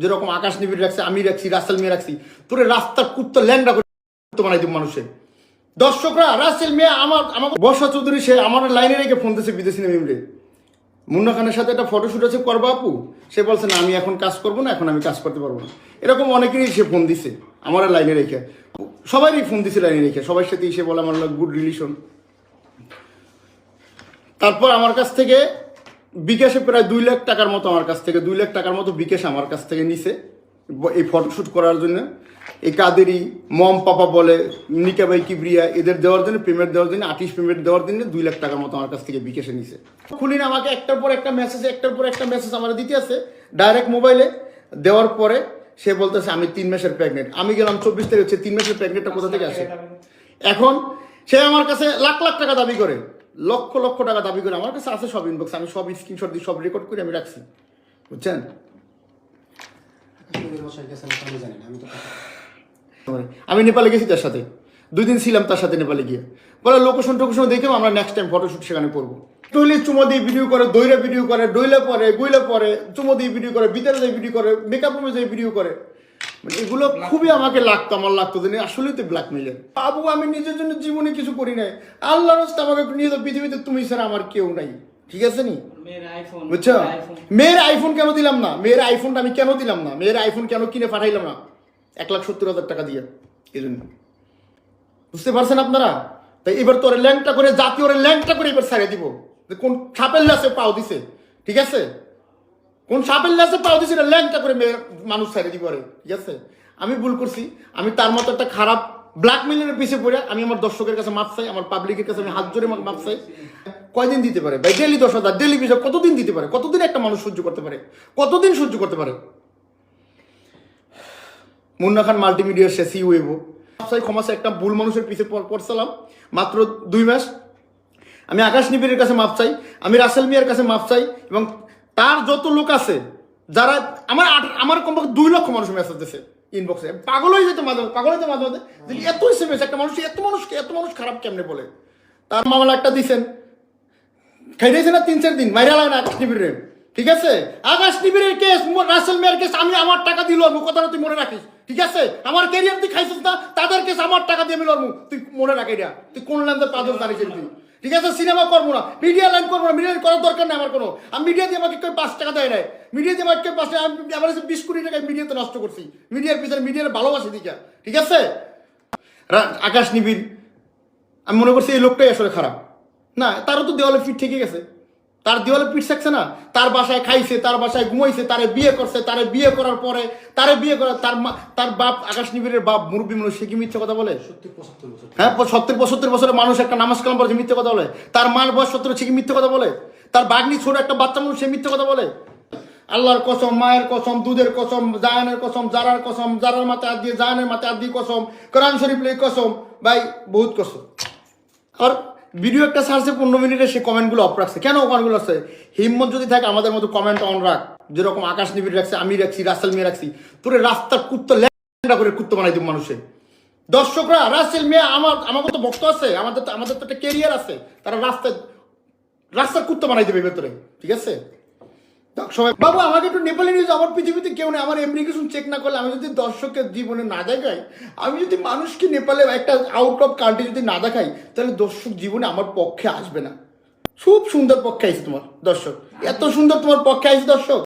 যেরকম আকাশ নিবিড় রাখছে, আমি রাখছি, রাসেল মেয়ে রাখছি। তোরে রাস্তার কুত্তা ল্যাংডা করে বানাই দিব মানুষের দর্শকরা, রাসেল মেয়ে আমার আমাকে বর্ষা চৌধুরী, সে আমার লাইনে রেখে ফোন দিয়েছে বিদেশি নেমে মুন্না খানের সাথে একটা ফটোশুট আছে করবা আপু? সে বলছে, না, আমি এখন কাজ করব না, এখন আমি কাজ করতে পারব না। এরকম অনেকেরই সে ফোন দিছে, আমার লাইনে রেখে। সবারই ফোন দিছে লাইনে রেখে, সবার সাথে সে বলে, আমার গুড রিলেশন। তারপর আমার কাছ থেকে বিকাশে প্রায় দুই লাখ টাকার মতো আমার কাছ থেকে দুই লাখ টাকার মতো বিকাশ আমার কাছ থেকে নিছে এই ফটোশ্যুট করার জন্য। এই কাদেরই মম পাপা বলে নিকা ভাই কিবরিয়া এদের দেওয়ার জন্য পেমেন্ট দেওয়ার জন্য আর্টিস্ট পেমেন্ট দেওয়ার জন্য দুই লাখ টাকার মতো আমার কাছ থেকে বিকাশে নিছে। খুলিন আমাকে একটার পর একটা মেসেজ একটার পর একটা মেসেজ আমার দিতে আছে ডাইরেক্ট মোবাইলে দেওয়ার পরে সে বলতেছে আমি তিন মাসের প্রেগনেন্ট আমি গেলাম চব্বিশ তারিখ হচ্ছে তিন মাসের প্রেগনেন্টটা কোথা থেকে আসে? এখন সে আমার কাছে লাখ লাখ টাকা দাবি করে। লক্ষ লক্ষ টাকা দাবি করে আমার কাছে আছে সব ইনবক্স আমি সব স্ক্রিনশট দিয়ে সব রেকর্ড করে আমি রাখছি। বুঝছেন? আমি নেপালে গেছি তার সাথে। দুই দিন ছিলাম তার সাথে নেপালে গিয়ে। বলে লোকেশন টোকেশন দেখেও আমরা নেক্সট টাইম ফটোশুট সেখানে করব টইলে চুমো দিয়ে ভিডিও করে, দইরা ভিডিও করে, ডইলে পরে, গুইলে পরে, চুমো দিয়ে ভিডিও করে দিয়ে ভিডিও করে মেকআপ রুমে দিয়ে ভিডিও করে। মানে এগুলো খুবই আমাকে লাগতো আমার লাগতো যে আসলেই তো ব্ল্যাকমেলের বাবু আমি নিজের জন্য জীবনে কিছু করি নাই। আল্লাহ রাস্তা আমাকে নিয়ে তো পৃথিবীতে তুমি ছাড়া আমার কেউ নাই। ঠিক আছে নি? বুঝছ? মেয়ের আইফোন কেন দিলাম না? মেয়ের আইফোনটা আমি কেন দিলাম না? মেয়ের আইফোন কেন কিনে পাঠাইলাম না? এক লাখ সত্তর হাজার টাকা দিয়ে। এই জন্য। বুঝতে পারছেন আপনারা? তাই এবার তোরে ল্যাংটা করে জাতীয় ল্যাংটা করে এবার ছাড়িয়ে দিব। কোন সাপের লাসে পাও দিছে। ঠিক আছে? কোন সাপের লাসে পাও দিছে না, ল্যাংটা করে মেয়ে মানুষ ছাড়িয়ে দিব আরে ঠিক আছে? আমি ভুল করছি, আমি তার মতো একটা খারাপ ব্ল্যাকমেলের পিছিয়ে পড়ে, আমি আমার দর্শকের কাছে মাপ চাই, আমার পাবলিকের কাছে আমি হাত জোরে মাপ চাই। কয়দিন দিতে পারে ভাই? ডেলি দশ হাজার ডেলি বিষয় কতদিন দিতে পারে? কতদিন একটা মানুষ সহ্য করতে পারে? কতদিন সহ্য করতে পারে? মুন্না খান মাল্টিমিডিয়ার সে সি ওয়েবো সাই ক্ষমাসে একটা ভুল মানুষের পিছিয়ে পড়- পড়ছিলাম, মাত্র দুই মাস। আমি আকাশ নিবিড়ের কাছে মাপ চাই, আমি রাসেল মিয়ার কাছে মাপ চাই, এবং তার যত লোক আছে, যারা আমার আমার কমপক্ষে দুই লক্ষ মানুষ মেসেজ দিছে ইনবক্সে পাগল হয়ে যেত মাঝে পাগল হয়ে মাঝে মাঝে যে এত হিসেবে একটা মানুষ, এত মানুষকে, এত মানুষ খারাপ কেমনে বলে? তার মামলা একটা দিছেন। খাইতেছে না তিন চার দিন, মাইরা লাগে না ঠিক আছে? আকাশ নিবিড়ের কেস রাসেল মেয়ের কেস, আমি আমার টাকা দিল আমি কথাটা তুই মনে রাখিস। ঠিক আছে? আমার ক্যারিয়ার তুই খাইছিস না, তাদের কেস আমার টাকা দিয়ে আমি তুই মনে রাখি এটা। তুই কোন লাইন পাঁচজন জানিস তুই? ঠিক আছে? সিনেমা করব না। মিডিয়া লাইন করব না। মিডিয়া করার দরকার নেই আমার কোনো। আমি মিডিয়া দিয়ে আমাকে কেউ পাঁচ টাকা দেয় নাই। মিডিয়া দিয়ে আমাকে কেউ পাঁচ টাকা আমি আমার কাছে বিশ কোটি টাকা মিডিয়াতে নষ্ট করছি। মিডিয়ার পিছনে মিডিয়ার ভালোবাসি দিকা। ঠিক আছে? আকাশ নিবিড়। আমি মনে করছি এই লোকটাই আসলে খারাপ। না, তারও তো দেওয়ালে পিঠ থেকে গেছে। তার দেওয়ালে পিঠ থাকছে না তার বাসায় খাইছে তার বাসায় ঘুমাইছে তারে বিয়ে করছে তারে বিয়ে করার পরে তারে বিয়ে করার তার তার বাপ আকাশ নিবিড়ের বাপ মুরব্বী মানুষ সে কি মিথ্যে কথা বলে? হ্যাঁ সত্তর পঁচাত্তর বছরের মানুষ একটা নামাজ কালাম পড়ে মিথ্যে কথা বলে। তার মার বয়স সত্তর সে কি মিথ্যে কথা বলে? তার বাগনি ছোট একটা বাচ্চা মানুষ সে মিথ্যে কথা বলে? আল্লাহর কসম মায়ের কসম দুধের কসম জায়ানের কসম জারার কসম জারার মাথায় হাত দিয়ে জায়ানের মাথায় হাত দিয়ে কসম কোরআন শরীফ কসম ভাই বহুত কসম। আর ভিডিও একটা সার্চে পনেরো মিনিটে সে কমেন্টগুলো অফ রাখছে। কেন কমেন্টগুলো আসছে? হিম্মত যদি থাকে, আমাদের মতো কমেন্ট অন রাখ। যেরকম আকাশ নিবিড় রাখছে, আমি রাখছি, রাসেল মিয়া রাখছি। তোরে রাস্তার কুত্তা ল্যাংরা করে কুত্তা বানাই দিব মানুষের দর্শকরা, রাসেল মিয়া আমার আমাকে তো ভক্ত আছে? আমাদের তো আমাদের তো একটা কেরিয়ার আছে। তারা রাস্তায়, রাস্তার কুত্তা বানাই দেবে ভেতরে। ঠিক আছে? সবাই, বাবু, আমাকে একটু নেপালি নিউজ আমার পৃথিবীতে কেউ নেই, আমার এমনিকেশন চেক না করলে আমি যদি দর্শকের জীবনে না দেখাই, আমি যদি মানুষকে নেপালে একটা আউট অফ কান্ট্রি যদি না দেখাই, তাহলে দর্শক জীবনে আমার পক্ষে আসবে না। খুব সুন্দর পক্ষে আইসি তোমার দর্শক। এত সুন্দর তোমার পক্ষে আইসি দর্শক।